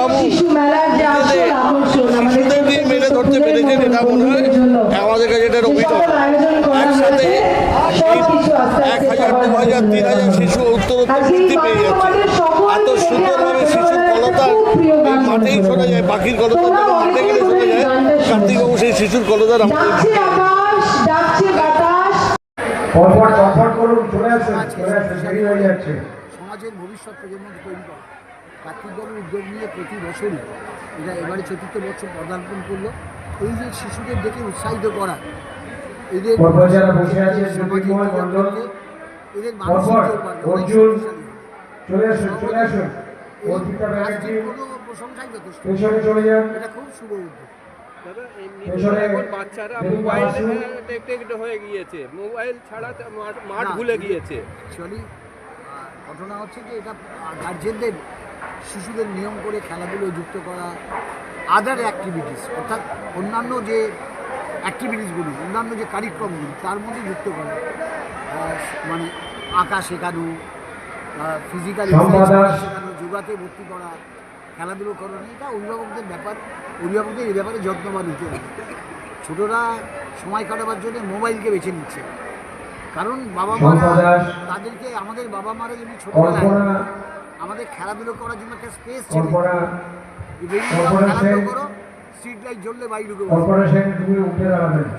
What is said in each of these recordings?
বাবু। নিয়ে মেলে ধরতে পেরেছেন এটা মনে হয়? আমাদের কাছে এটা করা একসাথে এক হাজার দু হাজার তিন হাজার শিশু উত্তরোত্তর বৃদ্ধি পেয়ে যাচ্ছে। এত সুন্দরভাবে শিশুর কলতা মাঠেই শোনা যায় পাখির কলতা যখন মাঠে গেলে শোনা যায় কার্তিকবাবু সেই শিশুর কলতার আমাদের ডাকছে আকাশ ডাকছে বাতাস। পরপর কমফর্ট করুন চলে আসুন চলে আসুন দেরি হয়ে যাচ্ছে। সমাজের ভবিষ্যৎ প্রজন্মকে তৈরি করা। কার্তিকবাবুর উদ্যোগ নিয়ে প্রতি বছরই এটা এবারে চতুর্থ বছর পদার্পণ করল। এই যে শিশুদের দেখে উৎসাহিত করা এদের এদের প্রশংসাই যথেষ্ট। পেছনে চলে যান। এটা খুব শুভ উদ্যোগ। দাদা এমনি বাচ্চারা মোবাইল হয়ে গিয়েছে। মোবাইল ছাড়া তো মাঠ- মাঠ ভুলে গিয়েছে। ঘটনা হচ্ছে যে এটা গার্জেনদের শিশুদের নিয়ম করে খেলাধুলো যুক্ত করা আদার অ্যাক্টিভিটিস অর্থাৎ অন্যান্য যে অ্যাক্টিভিটিসগুলি অন্যান্য যে কারিক্রমগুলি তার মধ্যে যুক্ত করা। মানে আঁকা শেখানো ফিজিক্যাল শেখানো যোগাতে ভর্তি করা খেলাধুলো করানো এটা অভিভাবকদের ব্যাপার অভিভাবকদের এই ব্যাপারে যত্নবান হতে হবে। ছোটরা সময় কাটাবার জন্য মোবাইলকে বেছে নিচ্ছে। কারণ বাবা মারা তাদেরকে আমাদের বাবা মারা যদি ছোটবেলায় আমাদের খেলাধুলো করার জন্য একটা স্পেস ছিল। খেলাধুলো করো স্ট্রিট লাইট জ্বললে বাড়ি ঢুকে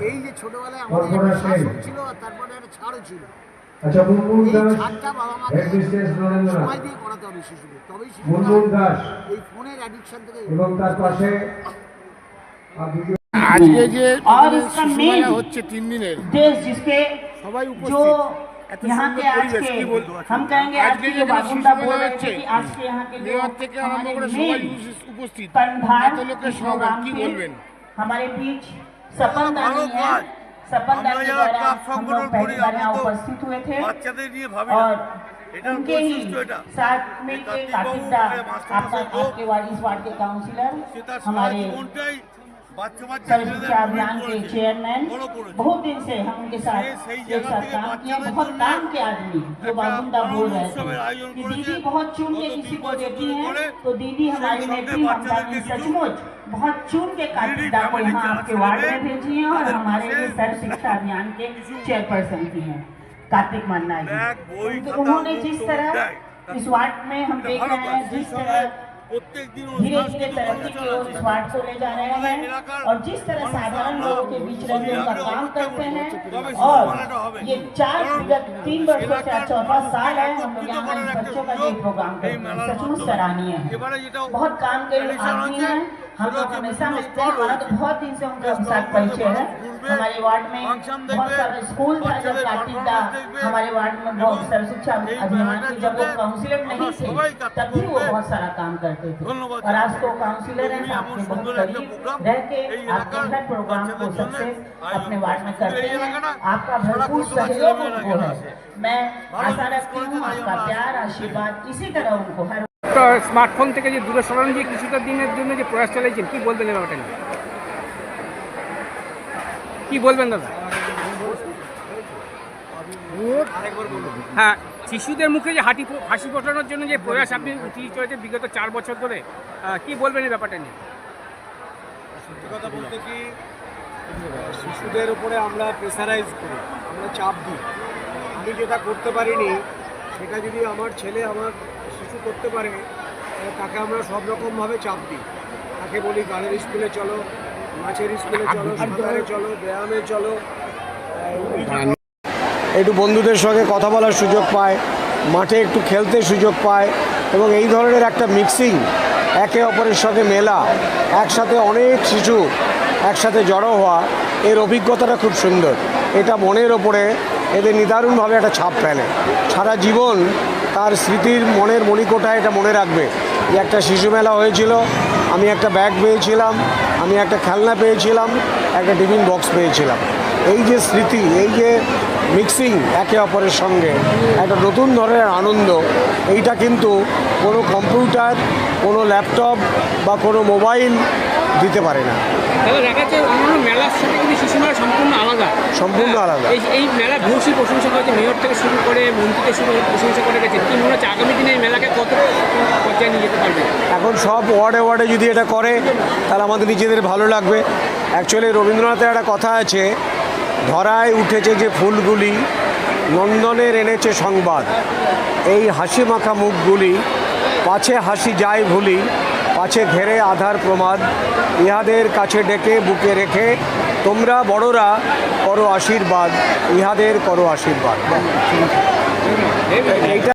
এই যে ছোটবেলায় আমাদের একটা শাসন ছিল আর তারপরে একটা ছাড়ও ছিল। আচ্ছা দাস সময় দিয়ে করাতে হবে শিশুদের তবেই দাস। এই ফোনের অ্যাডিকশন থেকে এবং তার পাশে আজকে যে সূচনা হচ্ছে তিন দিনের সবাই উপস্থিত। এত সুন্দর পরিবেশ কি বলব আজকে যে সূচনা হচ্ছে মেয়র থেকে আরম্ভ করে সবাই উপস্থিত। এত লোকের সমাগম কি বলবেন? ভালো কাজ। আমরা যারা ক্লাব সংগঠন করি আমরা তো বাচ্চাদের নিয়ে ভাবি না। এটা বৈশিষ্ট্য এটা। কার্তিক বাবু মাস্টার সহ সেটা সারা জীবনটাই के सर्व अभियान के चेयरमैन बहुत दिन से हम उनके साथ एक साथ काम किए बहुत काम के आदमी जो बाबुंदा बोल रहे थे। कि दीदी बहुत चुन के किसी को देती है। तो दीदी हमारी नेत्री ममता जी सचमुच बहुत चुन के कार्तिक दा को यहाँ आपके वार्ड में भेजी है और हमारे लिए सर्व शिक्षा अभियान के चेयरपर्सन की हैं। कार्तिक मन्ना जी। उन्होंने जिस तरह इस वार्ड में हम देख रहे हैं जिस तरह প্রত্যেক দিন धीरे धीरे तरक्की की ओर इस वार्ड को ले जा रहे हैं और जिस तरह साधारण लोगों के बीच रह के उनका काम करते हैं और ये चार विगत तीन वर्षों से आज चौथा साल है हम लोग यहाँ इन बच्चों का ये प्रोग्राम करते हैं सचमुच सराहनीय है बहुत काम के आदमी है हम लोग हमेशा मिलते हैं। हमारा तो बहुत दिन से उनके साथ परिचय है। हमारे वार्ड में बहुत सारे स्कूल था जब कार्तिक दा हमारे वार्ड में बहुत सर्व शिक्षा अभियान के जब वो काउंसिलर नहीं थे तब भी वो बहुत सारा काम करते थे। और आज तो काउंसिलर हैं आपके बहुत करीब रह के आपके हर प्रोग्राम को सक्सेस अपने वार्ड में करते हैं। आपका भरपूर सहयोग उनको है मैं आशा रखती हूँ आपका प्यार आशीर्वाद इसी तरह उनको हर স্মার্টফোন থেকে যে দূরে সরানো যে কিছুটা দিনের জন্য যে প্রয়াস চালাইছেন কি বলবেন এই ব্যাপারটা নিয়ে? কি বলবেন দাদা? হ্যাঁ শিশুদের মুখে যে হাঁটি হাসি ফোটানোর জন্য যে প্রয়াস আপনি উঠিয়ে চলেছে বিগত চার বছর ধরে কি বলবেন এই ব্যাপারটা নিয়ে? সত্যি কথা বলতে কি, শিশুদের উপরে আমরা প্রেসারাইজ করি, আমরা চাপ দিই। আমি যেটা করতে পারিনি, সেটা যদি আমার ছেলে, আমার শিশু করতে পারে তাকে আমরা সব রকমভাবে চাপ দিই। তাকে বলি গানের স্কুলে চলো নাচের স্কুলে চলো সাঁতারে চলো ব্যায়ামে চলো। একটু বন্ধুদের সঙ্গে কথা বলার সুযোগ পায় মাঠে একটু খেলতে সুযোগ পায় এবং এই ধরনের একটা মিক্সিং একে অপরের সঙ্গে মেলা একসাথে অনেক শিশু একসাথে জড়ো হওয়া এর অভিজ্ঞতাটা খুব সুন্দর। এটা মনের ওপরে এদের নিদারুণভাবে একটা ছাপ ফেলে। সারা জীবন তার স্মৃতির মনের মণিকোটা এটা মনে রাখবে। যে একটা শিশু মেলা হয়েছিল, আমি একটা ব্যাগ পেয়েছিলাম, আমি একটা খেলনা পেয়েছিলাম, একটা টিফিন বক্স পেয়েছিলাম। এই যে স্মৃতি, এই যে মিক্সিং একে অপরের সঙ্গে, একটা নতুন ধরনের আনন্দ, এইটা কিন্তু কোনো কম্পিউটার, কোনো ল্যাপটপ বা কোনো মোবাইল দিতে পারে না। দেখা যাচ্ছে অন্যান্য মেলার সাথে কিন্তু শিশু মেলা সম্পূর্ণ আলাদা। সম্পূর্ণ আলাদা। এই এই মেলা ভূষী প্রশংসা করেছে মেয়র থেকে শুরু করে মন্ত্রী থেকে শুরু করে প্রশংসা করে গেছে। কি মনে হচ্ছে আগামী দিনে এই মেলাকে কত পর্যায়ে নিয়ে যেতে পারবে? এখন সব ওয়ার্ডে ওয়ার্ডে যদি এটা করে তাহলে আমাদের নিজেদের ভালো লাগবে। অ্যাকচুয়ালি রবীন্দ্রনাথের একটা কথা আছে ধরায় উঠেছে যে ফুলগুলি নন্দনের এনেছে সংবাদ। এই হাসি মাখা মুখগুলি পাছে হাসি যায় ভুলি পাছে ঘেরে আধার প্রমাদ ইহাদের কাছে ডেকে বুকে রেখে, তোমরা বড়রা করো আশীর্বাদ, ইহাদের করো আশীর্বাদ। এইটা